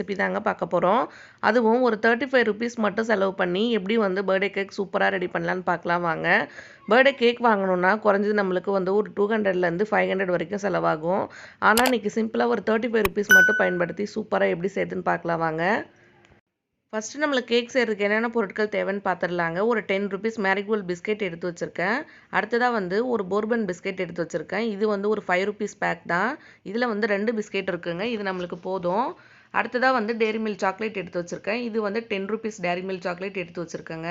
Recipe தாங்க பார்க்க போகிறோம் அதுவும் ஒரு தேர்ட்டி ஃபைவ் ருபீஸ் மட்டும் செலவு பண்ணி எப்படி வந்து பர்த்டே கேக் சூப்பராக ரெடி பண்ணலான்னு பார்க்கலாம் வாங்க. பர்த்டே கேக் வாங்கணுன்னா குறைஞ்சது நம்மளுக்கு வந்து ஒரு டூ ஹண்ட்ரட்லேருந்து ஃபைவ் ஹண்ட்ரட் வரைக்கும் செலவாகும். ஆனால் இன்றைக்கி சிம்பிளாக ஒரு தேர்ட்டி ஃபைவ் ருபீஸ் மட்டும் பயன்படுத்தி சூப்பராக எப்படி செய்யுதுன்னு பார்க்கலாம் வாங்க. ஃபஸ்ட்டு நம்மளுக்கு கேக் செய்கிறதுக்கு என்னென்ன பொருட்கள் தேவைன்னு பார்த்துடலாங்க. ஒரு டென் ருபீஸ் மேரிகோல்ட் பிஸ்கெட் எடுத்து வச்சுருக்கேன். அடுத்ததாக வந்து ஒரு போர்பன் பிஸ்கெட் எடுத்து வச்சுருக்கேன். இது வந்து ஒரு ஃபைவ் ருபீஸ் பேக் தான். இதில் வந்து ரெண்டு பிஸ்கெட் இருக்குங்க. இது நம்மளுக்கு போதும். அடுத்ததாக வந்து டேரி மில்க் சாக்லேட் எடுத்து வச்சுருக்கேன். இது வந்து ten rupees Dairy Milk chocolate எடுத்து வச்சுருக்கேங்க.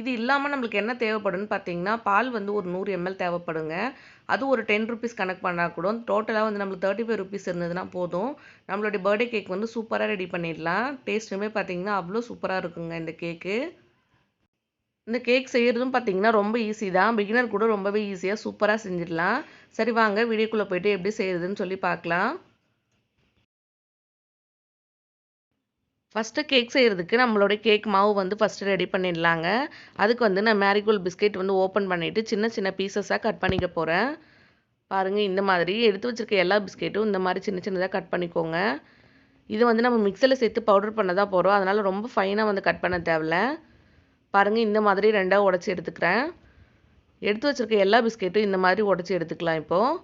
இது இல்லாமல் நம்மளுக்கு என்ன தேவைப்படுன்னு பார்த்தீங்கன்னா பால் வந்து ஒரு நூறு எம்எல் தேவைப்படுங்க. அது ஒரு டென் ருபீஸ் கணக்கு பண்ணால் கூட டோட்டலாக வந்து நம்மளுக்கு தேர்ட்டி ஃபைவ் ருபீஸ் இருந்ததுன்னா போதும். நம்மளுடைய பர்த்டே கேக் வந்து சூப்பராக ரெடி பண்ணிடலாம். டேஸ்ட்டுமே பார்த்தீங்கன்னா அவ்வளோ சூப்பராக இருக்குங்க இந்த கேக்கு இந்த கேக் செய்கிறதும் பார்த்தீங்கன்னா ரொம்ப ஈஸி தான். பிகினர் கூட ரொம்பவே ஈஸியாக சூப்பராக செஞ்சிடலாம். சரி வாங்க வீடியோக்குள்ளே போயிட்டு எப்படி செய்கிறதுன்னு சொல்லி பார்க்கலாம். ஃபஸ்ட்டு கேக் செய்கிறதுக்கு நம்மளோட கேக் மாவு வந்து ஃபஸ்ட்டு ரெடி பண்ணிடலாங்க. அதுக்கு வந்து நான் மேரிகோல்ட் பிஸ்கெட் வந்து ஓப்பன் பண்ணிவிட்டு சின்ன சின்ன பீசஸாக கட் பண்ணிக்க போகிறேன் பாருங்கள் இந்த மாதிரி எடுத்து வச்சுருக்க எல்லா பிஸ்கெட்டும் இந்த மாதிரி சின்ன சின்னதாக கட் பண்ணிக்கோங்க. இது வந்து நம்ம மிக்சியில் சேர்த்து பவுடர் பண்ண தான் போகிறோம் அதனால் ரொம்ப ஃபைனாக வந்து கட் பண்ண தேவையில்ல. பாருங்கள் இந்த மாதிரி ரெண்டாக உடச்சி எடுத்துக்கிறேன். எடுத்து வச்சுருக்க எல்லா பிஸ்கெட்டும் இந்த மாதிரி உடச்சி எடுத்துக்கலாம் இப்போது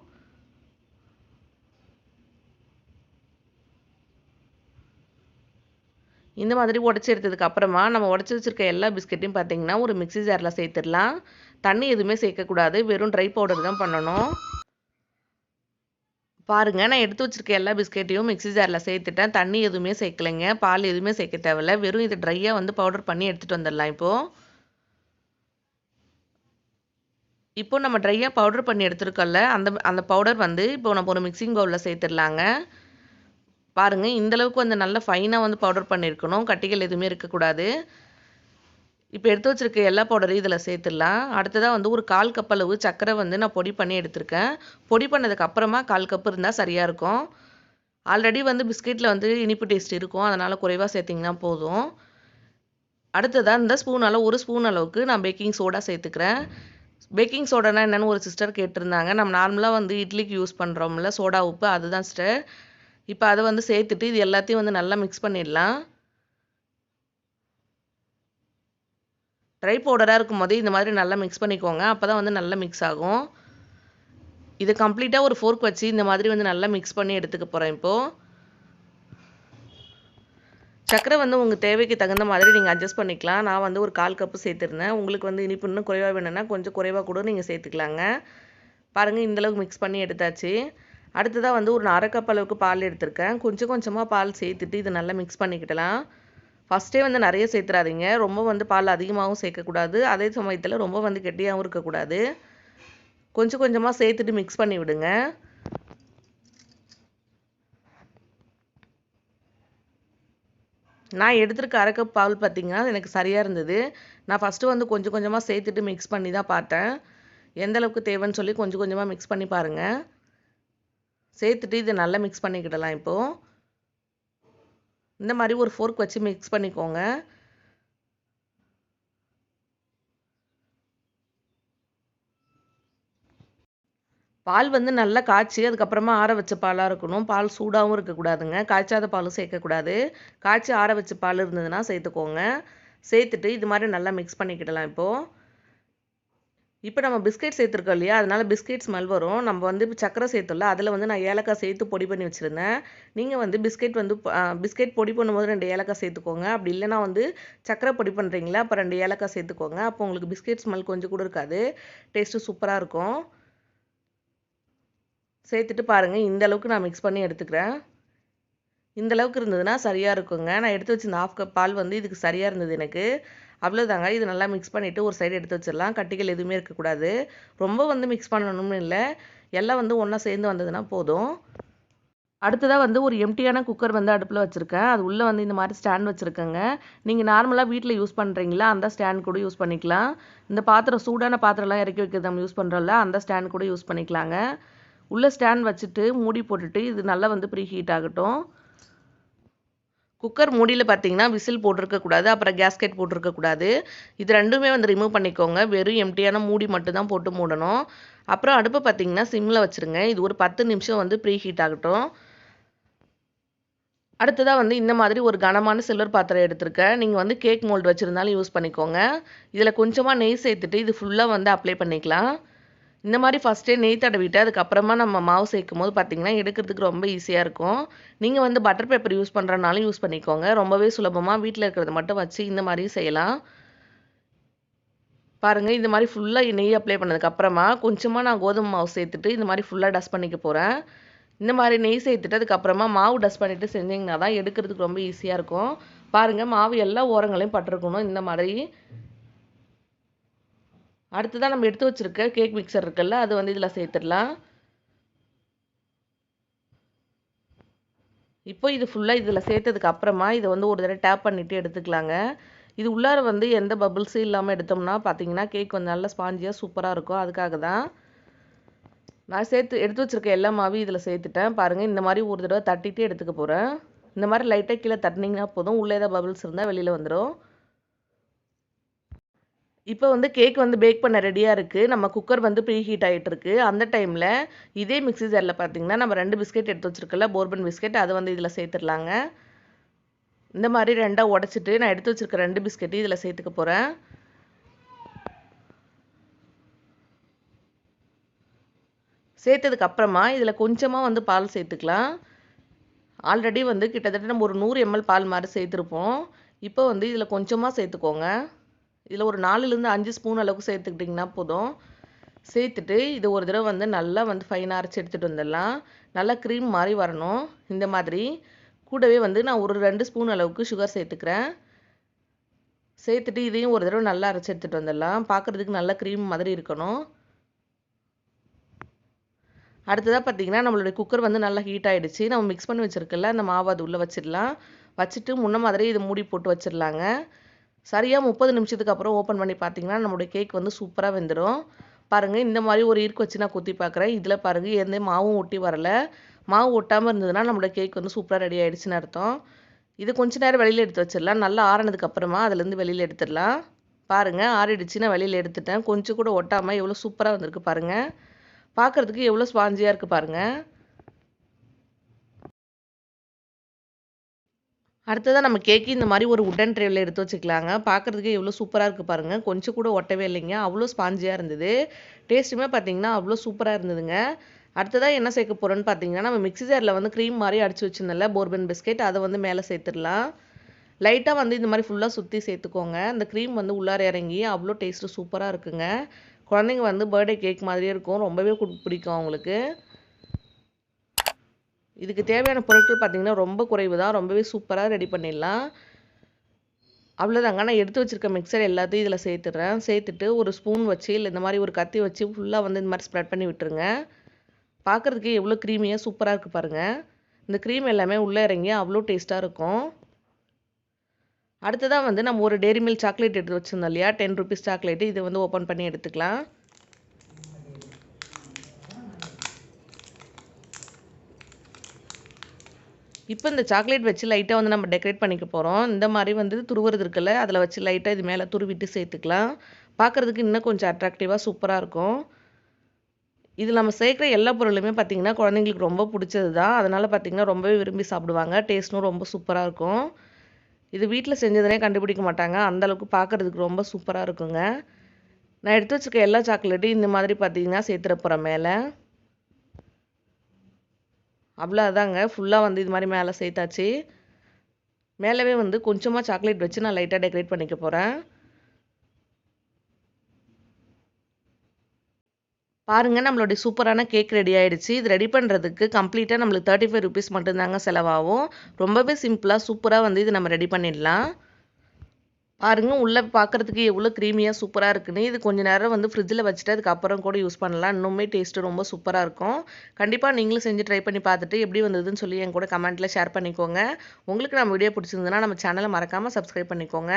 இந்த மாதிரி உடச்சி எடுத்ததுக்கு அப்புறமா நம்ம உடச்சி வச்சுருக்க எல்லா பிஸ்கெட்டையும் பார்த்தீங்கன்னா ஒரு மிக்சி ஜாரில் சேர்த்துடலாம். தண்ணி எதுவுமே சேர்க்கக்கூடாது. வெறும் ட்ரை பவுடர் தான் பண்ணணும். பாருங்கள் நான் எடுத்து வச்சுருக்க எல்லா பிஸ்கெட்டையும் மிக்சி ஜாரில் சேர்த்துட்டேன். தண்ணி எதுவுமே சேர்க்கலைங்க. பால் எதுவுமே சேர்க்க தேவையில்ல. வெறும் இது ட்ரையாக வந்து பவுடர் பண்ணி எடுத்துகிட்டு வந்துடலாம் இப்போது இப்போ நம்ம ட்ரையாக பவுடர் பண்ணி எடுத்துருக்கோம்ல அந்த அந்த பவுடர் வந்து இப்போ நம்ம ஒரு மிக்சிங் பவுலில் சேர்த்துடலாங்க. பாருங்கள் இந்தளவுக்கு வந்து நல்லா ஃபைனாக வந்து பவுடர் பண்ணியிருக்கணும் கட்டிகள் எதுவுமே இருக்கக்கூடாது இப்போ எடுத்து வச்சுருக்க எல்லா பவுடரையும் இதில் சேர்த்துடலாம். அடுத்ததாக வந்து ஒரு கால் கப் அளவு சர்க்கரை வந்து நான் பொடி பண்ணி எடுத்திருக்கேன். பொடி பண்ணதுக்கு அப்புறமா கால் கப் இருந்தால் சரியாக இருக்கும். ஆல்ரெடி வந்து பிஸ்கெட்டில் வந்து இனிப்பு டேஸ்ட் இருக்கும். அதனால் குறைவாக சேர்த்திங்கன்னா போதும். அடுத்ததாக இந்த ஸ்பூனால் ஒரு ஸ்பூன் அளவுக்கு நான் பேக்கிங் சோடா சேர்த்துக்கிறேன். பேக்கிங் சோடானா என்னென்னு ஒரு சிஸ்டர் கேட்டிருந்தாங்க. நம்ம நார்மலாக வந்து இட்லிக்கு யூஸ் பண்ணுறோம்ல சோடா உப்பு அதுதான் சிஸ்டர் இப்போ அதை வந்து சேர்த்துட்டு இது எல்லாத்தையும் வந்து நல்லா மிக்ஸ் பண்ணிடலாம். ட்ரை பவுடராக இருக்கும் போது இந்த மாதிரி நல்லா மிக்ஸ் பண்ணிக்கோங்க. அப்போ தான் வந்து நல்லா மிக்ஸ் ஆகும். இது கம்ப்ளீட்டாக ஒரு ஃபோர்க் வச்சு இந்த மாதிரி வந்து நல்லா மிக்ஸ் பண்ணி எடுத்துக்க போகிறேன் இப்போது சர்க்கரை வந்து உங்கள் தேவைக்கு தகுந்த மாதிரி நீங்கள் அட்ஜஸ்ட் பண்ணிக்கலாம். நான் வந்து ஒரு கால் கப்பு சேர்த்துருந்தேன். உங்களுக்கு வந்து இனிப்பு இன்னும் குறைவாக வேணும்னா கொஞ்சம் குறைவாக கூட நீங்கள் சேர்த்துக்கலாங்க. பாருங்கள் இந்தளவுக்கு மிக்ஸ் பண்ணி எடுத்தாச்சு. அடுத்ததாக வந்து ஒரு அரைக்கப் அளவுக்கு பால் எடுத்திருக்கேன். கொஞ்சம் கொஞ்சமாக பால் சேர்த்துட்டு இதை நல்லா மிக்ஸ் பண்ணிக்கிடலாம். ஃபஸ்ட்டே வந்து நிறைய சேர்த்துறாதீங்க. ரொம்ப வந்து பால் அதிகமாகவும் சேர்க்கக்கூடாது. அதே சமயத்தில் ரொம்ப வந்து கெட்டியாகவும் இருக்கக்கூடாது. கொஞ்சம் கொஞ்சமாக சேர்த்துட்டு மிக்ஸ் பண்ணி விடுங்க. நான் எடுத்திருக்க அரை கப் பால் பார்த்திங்கன்னா எனக்கு சரியாக இருந்தது. நான் ஃபஸ்ட்டு வந்து கொஞ்சம் கொஞ்சமாக சேர்த்துட்டு மிக்ஸ் பண்ணி தான் பார்த்தேன். எந்த அளவுக்கு தேவைன்னு சொல்லி கொஞ்சம் கொஞ்சமாக மிக்ஸ் பண்ணி பாருங்கள் சேர்த்துட்டு இதை நல்லா மிக்ஸ் பண்ணிக்கிடலாம் இப்போது இந்த மாதிரி ஒரு ஃபோர்க் வச்சு மிக்ஸ் பண்ணிக்கோங்க. பால் வந்து நல்லா காய்ச்சி அதுக்கப்புறமா ஆற வச்ச பாலாக இருக்கணும். பால் சூடாகவும் இருக்கக்கூடாதுங்க. காய்ச்சாத பாலும் சேர்க்கக்கூடாது. காய்ச்சி ஆற வச்ச பால் இருந்ததுன்னா சேர்த்துக்கோங்க. சேர்த்துட்டு இது மாதிரி நல்லா மிக்ஸ் பண்ணிக்கிடலாம் இப்போது இப்போ நம்ம பிஸ்கெட் சேர்த்துருக்கோம் இல்லையா? அதனால் பிஸ்கெட் ஸ்மெல் வரும். நம்ம வந்து இப்போ சக்கரை சேர்த்துல அதில் வந்து நான் ஏலக்காய் சேர்த்து பொடி பண்ணி வச்சுருந்தேன். நீங்கள் வந்து பிஸ்கெட் வந்து பிஸ்கெட் பொடி பண்ணும்போது ரெண்டு ஏலக்காய் சேர்த்துக்கோங்க. அப்படி இல்லைனா வந்து சக்கரை பொடி பண்ணுறீங்களா அப்போ ரெண்டு ஏலக்காய் சேர்த்துக்கோங்க. அப்போ உங்களுக்கு பிஸ்கெட் ஸ்மெல் கொஞ்சம் கூட இருக்காது. டேஸ்ட்டு சூப்பராக இருக்கும். சேர்த்துட்டு பாருங்கள் இந்த அளவுக்கு நான் மிக்ஸ் பண்ணி எடுத்துக்கிறேன். இந்த அளவுக்கு இருந்ததுன்னா சரியாக இருக்குங்க. நான் எடுத்து வச்சிருந்த ஆஃப் கப் பால் வந்து இதுக்கு சரியாக இருந்தது எனக்கு. அவ்வளோதாங்க இது நல்லா மிக்ஸ் பண்ணிவிட்டு ஒரு சைடு எடுத்து வச்சிடலாம். கட்டிகள் எதுவுமே இருக்கக்கூடாது. ரொம்ப வந்து மிக்ஸ் பண்ணணும்னு இல்லை. எல்லாம் வந்து ஒன்றா சேர்ந்து வந்ததுன்னா போதும். அடுத்ததாக வந்து ஒரு எம்டியான குக்கர் வந்து அடுப்பில் வச்சுருக்கேன். அது உள்ளே வந்து இந்த மாதிரி ஸ்டாண்ட் வச்சுருக்கேங்க. நீங்கள் நார்மலாக வீட்டில் யூஸ் பண்ணுறீங்களா அந்த ஸ்டாண்ட் கூட யூஸ் பண்ணிக்கலாம். இந்த பாத்திரம் சூடான பாத்திரம்லாம் இறக்கி வைக்கிறது நம்ம யூஸ் பண்ணுறோம்ல அந்த ஸ்டாண்ட் கூட யூஸ் பண்ணிக்கலாங்க. உள்ளே ஸ்டாண்ட் வச்சுட்டு மூடி போட்டுட்டு இது நல்லா வந்து ப்ரீ ஹீட் ஆகட்டும். குக்கர் மூடியில் பார்த்தீங்கன்னா விசில் போட்டிருக்கக்கூடாது அப்புறம் கேஸ்கெட் போட்டிருக்கக்கூடாது இது ரெண்டுமே வந்து ரிமூவ் பண்ணிக்கோங்க. வெறும் எம்டியான மூடி மட்டும் தான் போட்டு மூடணும். அப்புறம் அடுப்பை பார்த்தீங்கன்னா சிம்மில் வச்சுருங்க. இது ஒரு பத்து நிமிஷம் வந்து ப்ரீ ஹீட் ஆகட்டும். அடுத்ததாக வந்து இந்த மாதிரி ஒரு கனமான சில்வர் பாத்திரம் எடுத்திருக்கேன். நீங்கள் வந்து கேக் மோல்டு வச்சுருந்தாலும் யூஸ் பண்ணிக்கோங்க. இதில் கொஞ்சமாக நெய் சேர்த்துட்டு இது ஃபுல்லாக வந்து அப்ளை பண்ணிக்கலாம். இந்த மாதிரி ஃபஸ்ட்டே நெய் தடவிட்டு அதுக்கப்புறமா நம்ம மாவு சேர்க்கும் போது பார்த்திங்கன்னா எடுக்கிறதுக்கு ரொம்ப ஈஸியாக இருக்கும். நீங்கள் வந்து பட்டர் பேப்பர் யூஸ் பண்ணுறனாலும் யூஸ் பண்ணிக்கோங்க. ரொம்பவே சுலபமாக வீட்டில் இருக்கிறத மட்டும் வச்சு இந்த மாதிரியும் செய்யலாம். பாருங்கள் இந்த மாதிரி ஃபுல்லாக நெய் அப்ளை பண்ணதுக்கப்புறமா கொஞ்சமாக நான் கோதுமை மாவு சேர்த்துட்டு இந்த மாதிரி ஃபுல்லாக டஸ்ட் பண்ணிக்க போகிறேன் இந்த மாதிரி நெய் சேர்த்துட்டு அதுக்கப்புறமா மாவு டஸ்ட் பண்ணிவிட்டு செஞ்சிங்கன்னா தான் எடுக்கிறதுக்கு ரொம்ப ஈஸியாக இருக்கும். பாருங்கள் மாவு எல்லா ஓரங்களையும் பட்டிருக்கணும். இந்த மாதிரி அடுத்ததாக நம்ம எடுத்து வச்சுருக்க கேக் மிக்சர் இருக்குல்ல அது வந்து இதில் சேர்த்துடலாம். இப்போ இது ஃபுல்லாக இதில் சேர்த்ததுக்கு அப்புறமா இதை வந்து ஒரு தடவை டேப் பண்ணிவிட்டு எடுத்துக்கலாங்க. இது உள்ளார வந்து எந்த பபிள்ஸும் இல்லாமல் எடுத்தோம்னா பார்த்தீங்கன்னா கேக் கொஞ்சம் நல்லா ஸ்பாஞ்சியாக சூப்பராக இருக்கும். அதுக்காக தான் நான் சேர்த்து எடுத்து வச்சுருக்க எல்லா மாவையும் இதில் சேர்த்துட்டேன். பாருங்கள் இந்த மாதிரி ஒரு தடவை தட்டிட்டு எடுத்துக்க போகிறேன் இந்த மாதிரி லைட்டாக கீழே தட்டினீங்கன்னா போதும். உள்ளே ஏதாவது பபிள்ஸ் இருந்தால் வெளியில் வந்துடும் இப்போ வந்து கேக் வந்து பேக் பண்ண ரெடியாக இருக்குது நம்ம குக்கர் வந்து ப்ரீ ஹீட் ஆகிட்டு அந்த டைமில் இதே மிக்ஸி ஜாரில் பார்த்தீங்கன்னா நம்ம ரெண்டு பிஸ்கெட் எடுத்து வச்சுருக்கல போர்பன் பிஸ்கெட் அதை வந்து இதில் சேர்த்துடலாங்க. இந்த மாதிரி ரெண்டாக உடச்சிட்டு நான் எடுத்து வச்சுருக்க ரெண்டு பிஸ்கெட்டு இதில் சேர்த்துக்க போகிறேன் சேர்த்ததுக்கு அப்புறமா இதில் கொஞ்சமாக வந்து பால் சேர்த்துக்கலாம். ஆல்ரெடி வந்து கிட்டத்தட்ட நம்ம ஒரு நூறு எம்எல் பால் மாதிரி சேர்த்துருப்போம். இப்போ வந்து இதில் கொஞ்சமாக சேர்த்துக்கோங்க. இதில் ஒரு நாலுலேருந்து அஞ்சு ஸ்பூன் அளவுக்கு சேர்த்துக்கிட்டிங்கன்னா போதும். சேர்த்துட்டு இது ஒரு தடவை வந்து நல்லா வந்து ஃபைனாக அரைச்சி எடுத்துகிட்டு வந்துடலாம். நல்லா க்ரீம் மாதிரி வரணும். இந்த மாதிரி. கூடவே வந்து நான் ஒரு ரெண்டு ஸ்பூன் அளவுக்கு சுகர் சேர்த்துக்கிறேன். சேர்த்துட்டு இதையும் ஒரு தடவை நல்லா அரைச்சி எடுத்துகிட்டு வந்துடலாம். பார்க்குறதுக்கு நல்லா க்ரீம் மாதிரி இருக்கணும். அடுத்ததாக பார்த்தீங்கன்னா நம்மளுடைய குக்கர் வந்து நல்லா ஹீட் ஆகிடுச்சு நம்ம மிக்ஸ் பண்ணி வச்சுருக்கல அந்த மாவு அது உள்ளே வச்சிடலாம். வச்சுட்டு முன்ன மாதிரி இதை மூடி போட்டு வச்சிடலாங்க. சரியாக முப்பது நிமிஷத்துக்கு அப்புறம் ஓப்பன் பண்ணி பார்த்தீங்கன்னா நம்மளுடைய கேக் வந்து சூப்பராக வெந்துடும் பாருங்கள் இந்த மாதிரி ஒரு இருக்கு வச்சு நான் குத்தி பார்க்குறேன். இதில் பாருங்கள் எந்த மாவும் ஒட்டி வரல. மாவு ஒட்டாமல் இருந்ததுன்னா நம்மளோட கேக் வந்து சூப்பராக ரெடி ஆகிடுச்சின்னு அர்த்தம். இது கொஞ்ச நேரம் வெளியில் எடுத்து வச்சிடலாம். நல்லா ஆறினதுக்கு அப்புறமா அதுலேருந்து வெளியில் எடுத்துடலாம். பாருங்கள் ஆறிடுச்சு நான் வெளியில் எடுத்துட்டேன். கொஞ்சம் கூட ஒட்டாமல் எவ்வளோ சூப்பராக வந்திருக்கு பாருங்கள் பார்க்குறதுக்கு எவ்வளோ ஸ்பாஞ்சியாக இருக்குது பாருங்கள் அடுத்ததாக நம்ம கேக்கு இந்த மாதிரி ஒரு உட்டன் ட்ரேவில் எடுத்து வச்சுக்கலாங்க. பார்க்குறதுக்கு எவ்வளோ சூப்பராக இருக்குது பாருங்கள் கொஞ்சம் கூட ஒட்டவே இல்லைங்க. அவ்வளோ ஸ்பாஞ்சியாக இருந்தது. டேஸ்ட்டுமே பார்த்தீங்கன்னா அவ்வளோ சூப்பராக இருந்ததுங்க. அடுத்ததாக என்ன சேர்க்க போகிறோன்னு பார்த்தீங்கன்னா நம்ம மிக்ஸி ஜாரில் வந்து க்ரீம் மாதிரி அடிச்சு வச்சிருந்தல போர்பன் பிஸ்கெட் அதை வந்து மேலே சேர்த்துடலாம். லைட்டாக வந்து இந்த மாதிரி ஃபுல்லாக சுற்றி சேர்த்துக்கோங்க. அந்த க்ரீம் வந்து உள்ளார இறங்கி அவ்வளோ டேஸ்ட்டு சூப்பராக இருக்குங்க. குழந்தைங்க வந்து பர்த்டே கேக் மாதிரியே இருக்கும். ரொம்பவே பிடிக்கும் அவங்களுக்கு. இதுக்கு தேவையான பொருட்கள் பார்த்திங்கன்னா ரொம்ப குறைவு தான் ரொம்பவே சூப்பராக ரெடி பண்ணிடலாம். அவ்வளோதாங்க நான் எடுத்து வச்சுருக்க மிக்சர் எல்லாத்தையும் இதில் சேர்த்துட்றேன். சேர்த்துட்டு ஒரு ஸ்பூன் வச்சு இல்லை இந்த மாதிரி ஒரு கத்தி வச்சு ஃபுல்லாக வந்து இந்த மாதிரி ஸ்ப்ரெட் பண்ணி விட்டுருங்க. பார்க்குறதுக்கு எவ்வளோ க்ரீமியாக சூப்பராக இருக்குது பாருங்கள் இந்த க்ரீம் எல்லாமே உள்ளே இறங்கி அவ்வளோ டேஸ்ட்டாக இருக்கும். அடுத்ததாக வந்து நம்ம ஒரு டேரி மில்க் சாக்லேட் எடுத்து வச்சுருந்தோம் இல்லையா? டென் ருபீஸ் சாக்லேட்டு இதை வந்து ஓப்பன் பண்ணி எடுத்துக்கலாம். இப்போ இந்த சாக்லேட் வச்சு லைட்டாக வந்து நம்ம டெக்கரேட் பண்ணிக்க போகிறோம் இந்த மாதிரி வந்து துருவுறது இருக்குல்ல அதில் வச்சு லைட்டாக இது மேலே துருவிட்டு சேர்த்துக்கலாம். பார்க்குறதுக்கு இன்னும் கொஞ்சம் அட்ராக்டிவாக சூப்பராக இருக்கும். இதில் நம்ம சேர்க்குற எல்லா பொருளுமே பார்த்திங்கன்னா குழந்தைங்களுக்கு ரொம்ப பிடிச்சது தான் அதனால் பார்த்திங்கன்னா ரொம்பவே விரும்பி சாப்பிடுவாங்க. டேஸ்ட்டும் ரொம்ப சூப்பராக இருக்கும். இது வீட்டில் செஞ்சதுனே கண்டுபிடிக்க மாட்டாங்க. அந்தளவுக்கு பார்க்குறதுக்கு ரொம்ப சூப்பராக இருக்குங்க. நான் எடுத்து வச்சுருக்க எல்லா சாக்லேட்டையும் இந்த மாதிரி பார்த்தீங்கன்னா சேர்த்துட போகிற மேலே. அவ்வளோதாங்க ஃபுல்லாக வந்து இது மாதிரி மேலே சேர்த்தாச்சு. மேலவே வந்து கொஞ்சமாக சாக்லேட் வச்சு நான் லைட்டாக டெக்கரேட் பண்ணிக்க போகிறேன் பாருங்கள் நம்மளுடைய சூப்பரான கேக் ரெடி ஆகிடுச்சு இது ரெடி பண்ணுறதுக்கு கம்ப்ளீட்டாக நம்மளுக்கு தேர்ட்டி ஃபைவ் ருபீஸ் மட்டும்தாங்க செலவாகும். ரொம்பவே சிம்பிளாக சூப்பராக வந்து இது நம்ம ரெடி பண்ணிடலாம். பாருங்கள் உள்ளே பார்க்குறதுக்கு எவ்வளோ க்ரீமியாக சூப்பராக இருக்குன்னு. இது கொஞ்சம் நேரம் வந்து ஃப்ரிட்ஜில் வச்சுட்டு அதுக்கப்புறம் கூட யூஸ் பண்ணலாம். இன்னுமே டேஸ்ட்டு ரொம்ப சூப்பராக இருக்கும். கண்டிப்பாக நீங்களும் செஞ்சு ட்ரை பண்ணி பார்த்துட்டு எப்படி வந்ததுன்னு சொல்லி என் கூட கமெண்ட்டில் ஷேர் பண்ணிக்கோங்க. உங்களுக்கு நம்ம வீடியோ பிடிச்சிருந்ததுன்னா நம்ம சேனலை மறக்காமல் சப்ஸ்கிரைப் பண்ணிக்கோங்க.